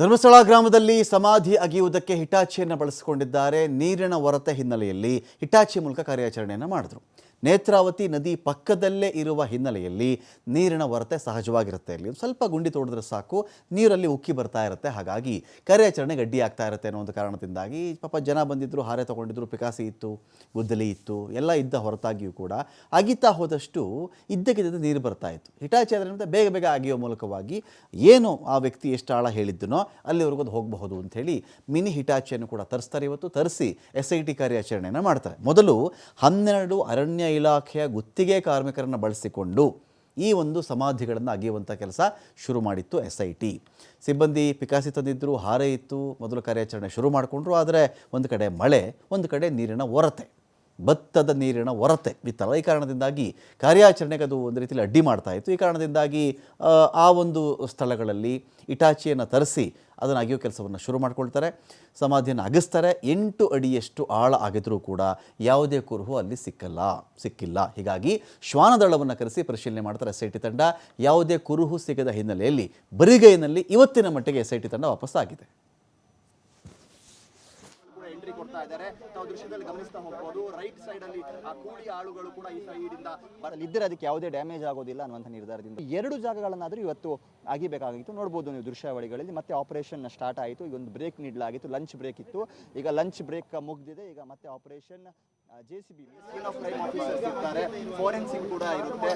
ಧರ್ಮಸ್ಥಳ ಗ್ರಾಮದಲ್ಲಿ ಸಮಾಧಿ ಅಗೆಯುವುದಕ್ಕೆ ಹಿಟಾಚಿಯನ್ನು ಬಳಸಿಕೊಂಡಿದ್ದಾರೆ. ನೀರಿನ ಹೊರತೆ ಹಿನ್ನೆಲೆಯಲ್ಲಿ ಹಿಟಾಚಿ ಮೂಲಕ ಕಾರ್ಯಾಚರಣೆಯನ್ನು ಮಾಡಿದ್ರು. ನೇತ್ರಾವತಿ ನದಿ ಪಕ್ಕದಲ್ಲೇ ಇರುವ ಹಿನ್ನೆಲೆಯಲ್ಲಿ ನೀರಿನ ಹೊರತೆ ಸಹಜವಾಗಿರುತ್ತೆ. ಇಲ್ಲಿ ಸ್ವಲ್ಪ ಗುಂಡಿ ತೋಡಿದ್ರೆ ಸಾಕು, ನೀರಲ್ಲಿ ಉಕ್ಕಿ ಬರ್ತಾ ಇರುತ್ತೆ. ಹಾಗಾಗಿ ಕಾರ್ಯಾಚರಣೆಗೆ ಅಡ್ಡಿ ಆಗ್ತಾ ಇರುತ್ತೆ ಅನ್ನೋ ಒಂದು ಕಾರಣದಿಂದಾಗಿ ಪಾಪ ಜನ ಬಂದಿದ್ದರು ಹಾರೆ ತೊಗೊಂಡಿದ್ರು, ಪಿಕಾಸಿ ಇತ್ತು, ಗುದ್ದಲಿ ಇತ್ತು, ಎಲ್ಲ ಇದ್ದ ಹೊರತಾಗಿಯೂ ಕೂಡ ಅಗಿತಾ ಹೋದಷ್ಟು ಇದ್ದಕ್ಕಿದ್ದಂತೆ ನೀರು ಬರ್ತಾ ಇತ್ತು. ಹಿಟಾಚಿ ಅದರಿಂದ ಬೇಗ ಬೇಗ ಅಗಿಯೋ ಮೂಲಕವಾಗಿ ಏನು ಆ ವ್ಯಕ್ತಿ ಎಷ್ಟು ಆಳ ಹೇಳಿದ್ದನೋ ಅಲ್ಲಿವರೆಗೂ ಅದು ಹೋಗಬಹುದು ಅಂಥೇಳಿ ಮಿನಿ ಹಿಟಾಚಿಯನ್ನು ಕೂಡ ತರಿಸ್ತಾರೆ ಇವತ್ತು. ತರಿಸಿ ಎಸ್ ಐ ಟಿ ಕಾರ್ಯಾಚರಣೆಯನ್ನು ಮಾಡ್ತಾರೆ. ಮೊದಲು ಹನ್ನೆರಡು ಅರಣ್ಯ ಇಲಾಖೆಯ ಗುತ್ತಿಗೆ ಕಾರ್ಮಿಕರನ್ನು ಬಳಸಿಕೊಂಡು ಈ ಒಂದು ಸಮಾಧಿಗಳನ್ನು ಅಗೆಯುವಂಥ ಕೆಲಸ ಶುರು ಮಾಡಿತ್ತು ಎಸ್ ಐ ಟಿ. ಸಿಬ್ಬಂದಿ ಪಿಕಾಸಿ ತಂದಿದ್ದರು ಹಾರೆ ಇತ್ತು, ಮೊದಲು ಕಾರ್ಯಾಚರಣೆ ಶುರು ಮಾಡಿಕೊಂಡ್ರು, ಆದರೆ ಒಂದು ಕಡೆ ಮಳೆ, ಒಂದು ಕಡೆ ನೀರಿನ ಹೊರತೆ ಭತ್ತದ ನೀರಿನ ಹೊರತೆ ಬಿತ್ತಲ್ಲ. ಈ ಕಾರಣದಿಂದಾಗಿ ಕಾರ್ಯಾಚರಣೆಗೆ ಅದು ಒಂದು ರೀತಿಯಲ್ಲಿ ಅಡ್ಡಿ ಮಾಡ್ತಾ ಇತ್ತು. ಈ ಕಾರಣದಿಂದಾಗಿ ಆ, ಒಂದು ಸ್ಥಳಗಳಲ್ಲಿ ಇಟಾಚಿಯನ್ನು ತರಿಸಿ ಅದನ್ನು ಅಗೆಯೋ ಕೆಲಸವನ್ನು ಶುರು ಮಾಡ್ಕೊಳ್ತಾರೆ. ಸಮಾಧಿಯನ್ನು ಅಗಿಸ್ತಾರೆ. ಎಂಟು ಅಡಿಯಷ್ಟು ಆಳ ಆಗಿದ್ರೂ ಕೂಡ ಯಾವುದೇ ಕುರುಹು ಅಲ್ಲಿ ಸಿಕ್ಕಲ್ಲ ಸಿಕ್ಕಿಲ್ಲ. ಹೀಗಾಗಿ ಶ್ವಾನದಳವನ್ನು ಕರೆಸಿ ಪರಿಶೀಲನೆ ಮಾಡ್ತಾರೆ ಎಸ್ ಐ ತಂಡ. ಯಾವುದೇ ಕುರುಹು ಸಿಗದ ಹಿನ್ನೆಲೆಯಲ್ಲಿ ಬರಿಗೈನಲ್ಲಿ ಇವತ್ತಿನ ಮಟ್ಟಿಗೆ ಎಸ್ ಐ ತಂಡ ವಾಪಸ್ಸಾಗಿದೆ. ಕೊಡ್ತಾ ಇದ್ದಾರೆ. ತಾವು ದೃಶ್ಯದಲ್ಲಿ ಗಮನಿಸ್ತಾ ಹೋಗ್ಬೋದು. ರೈಟ್ ಸೈಡ್ ಅಲ್ಲಿ, ಆ ಕೂಲಿ ಆಳುಗಳು ಕೂಡ ಈ ಸೈಡಿಂದ ಬರಲಿದ್ದರೆ. ಅದಕ್ಕೆ ಯಾವುದೇ ಡ್ಯಾಮೇಜ್ ಆಗೋದಿಲ್ಲ ಅನ್ನುವಂಥ ನಿರ್ಧಾರದಿಂದ ಎರಡು ಜಾಗಗಳನ್ನಾದರೂ ಇವತ್ತು ಆಗಿಬೇಕಾಗಿತ್ತು. ನೋಡ್ಬೋದು ನೀವು ದೃಶ್ಯಾವಳಿಗಳಲ್ಲಿ ಮತ್ತೆ ಆಪರೇಷನ್ ಸ್ಟಾರ್ಟ್ ಆಯಿತು. ಈಗ ಒಂದು ಬ್ರೇಕ್ ನೀಡಲಾಗಿತ್ತು. ಲಂಚ್ ಬ್ರೇಕ್ ಇತ್ತು. ಈಗ ಲಂಚ್ ಬ್ರೇಕ್ ಮುಗ್ದಿದೆ. ಈಗ ಮತ್ತೆ operation J C B forensic ಕೂಡ ಇರುತ್ತೆ.